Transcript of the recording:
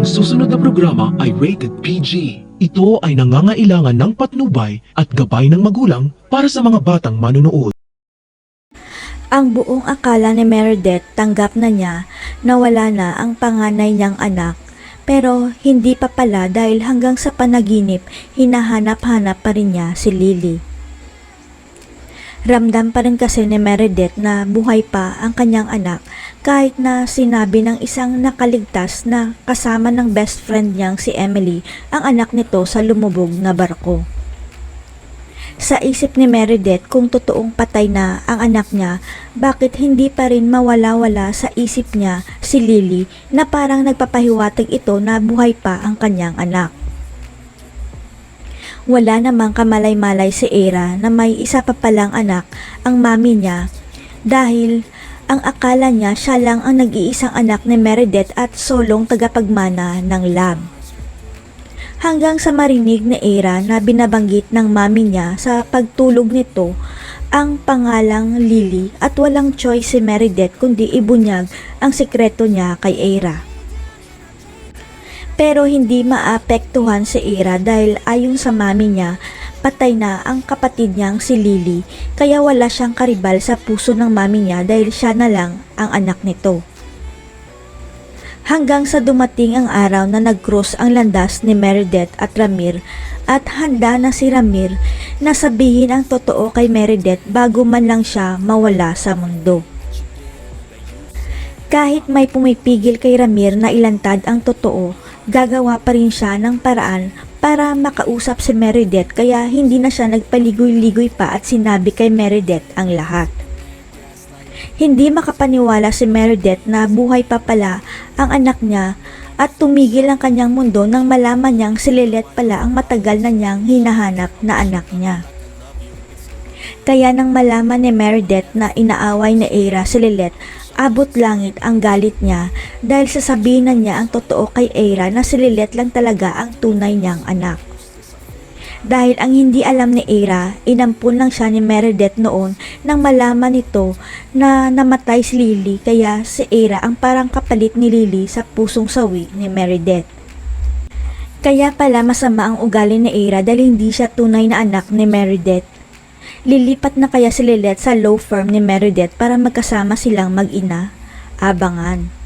Ang susunod na programa ay rated PG. Ito ay nangangailangan ng patnubay at gabay ng magulang para sa mga batang manunood. Ang buong akala ni Meredith tanggap na niya na wala na ang panganay niyang anak. Pero hindi pa pala dahil hanggang sa panaginip, hinahanap-hanap pa rin niya si Lily. Ramdam pa rin kasi ni Meredith na buhay pa ang kanyang anak kahit na sinabi ng isang nakaligtas na kasama ng best friend niyang si Emily ang anak nito sa lumubog na barko. Sa isip ni Meredith kung totoong patay na ang anak niya, bakit hindi pa rin mawala-wala sa isip niya si Lily na parang nagpapahiwatig ito na buhay pa ang kanyang anak. Wala namang kamalay-malay si Era na may isa pa palang anak ang mami niya dahil ang akala niya siya lang ang nag-iisang anak ni Meredith at solong tagapagmana ng lab hanggang sa marinig ni Era na binabanggit ng mami niya sa pagtulog nito ang pangalang Lily at walang choice si Meredith kundi ibunyag ang sikreto niya kay Era. Pero hindi maapektuhan si Era dahil ayon sa mami niya, patay na ang kapatid niyang si Lily kaya wala siyang karibal sa puso ng mami niya dahil siya na lang ang anak nito hanggang sa dumating ang araw na nag-cross ang landas ni Meredith at Ramir at handa na si Ramir na sabihin ang totoo kay Meredith bago man lang siya mawala sa mundo. Kahit may pumipigil kay Ramir na ilantad ang totoo, gagawa pa rin siya ng paraan para makausap si Meredith kaya hindi na siya nagpaligoy-ligoy pa at sinabi kay Meredith ang lahat. Hindi makapaniwala si Meredith na buhay pa pala ang anak niya at tumigil ang kanyang mundo nang malaman niyang si Lilith pala ang matagal na niyang hinahanap na anak niya. Kaya nang malaman ni Meredith na inaaway ni Era si Lilith, abot langit ang galit niya dahil sasabihin na niya ang totoo kay Era na si Lilith lang talaga ang tunay niyang anak. Dahil ang hindi alam ni Era, inampun lang siya ni Meredith noon nang malaman nito na namatay si Lily kaya si Era ang parang kapalit ni Lily sa pusong sawi ni Meredith. Kaya pala masama ang ugali ni Era dahil hindi siya tunay na anak ni Meredith. Lilipat na kaya si Lilith sa law firm ni Meredith para magkasama silang mag-ina? Abangan.